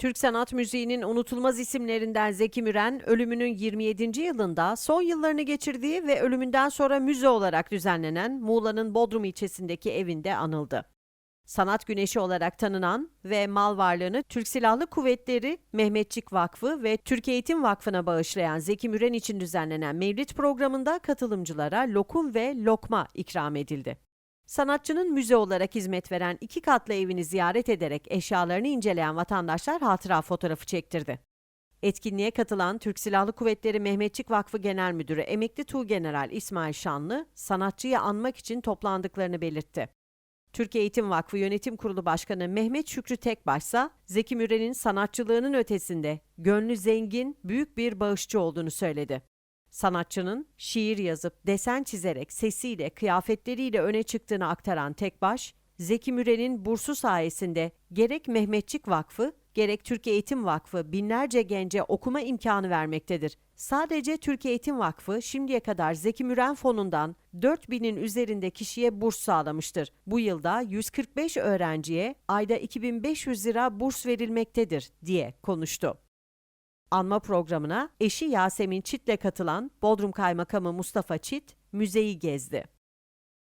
Türk sanat müziğinin unutulmaz isimlerinden Zeki Müren, ölümünün 27. yılında son yıllarını geçirdiği ve ölümünden sonra müze olarak düzenlenen Muğla'nın Bodrum ilçesindeki evinde anıldı. Sanat güneşi olarak tanınan ve mal varlığını Türk Silahlı Kuvvetleri, Mehmetçik Vakfı ve Türk Eğitim Vakfı'na bağışlayan Zeki Müren için düzenlenen mevlit programında katılımcılara lokum ve lokma ikram edildi. Sanatçının müze olarak hizmet veren iki katlı evini ziyaret ederek eşyalarını inceleyen vatandaşlar hatıra fotoğrafı çektirdi. Etkinliğe katılan Türk Silahlı Kuvvetleri Mehmetçik Vakfı Genel Müdürü Emekli Tuğgeneral İsmail Şanlı, sanatçıyı anmak için toplandıklarını belirtti. Türk Eğitim Vakfı Yönetim Kurulu Başkanı Mehmet Şükrü Tekbaş ise Zeki Müren'in sanatçılığının ötesinde gönlü zengin, büyük bir bağışçı olduğunu söyledi. Sanatçının şiir yazıp desen çizerek sesiyle, kıyafetleriyle öne çıktığını aktaran Tekbaş, Zeki Müren'in bursu sayesinde gerek Mehmetçik Vakfı, gerek Türk Eğitim Vakfı binlerce gence okuma imkanı vermektedir. Sadece Türk Eğitim Vakfı şimdiye kadar Zeki Müren fonundan 4000'in üzerinde kişiye burs sağlamıştır. Bu yılda 145 öğrenciye ayda 2500 lira burs verilmektedir diye konuştu. Anma programına eşi Yasemin Çit'le katılan Bodrum Kaymakamı Mustafa Çit müzeyi gezdi.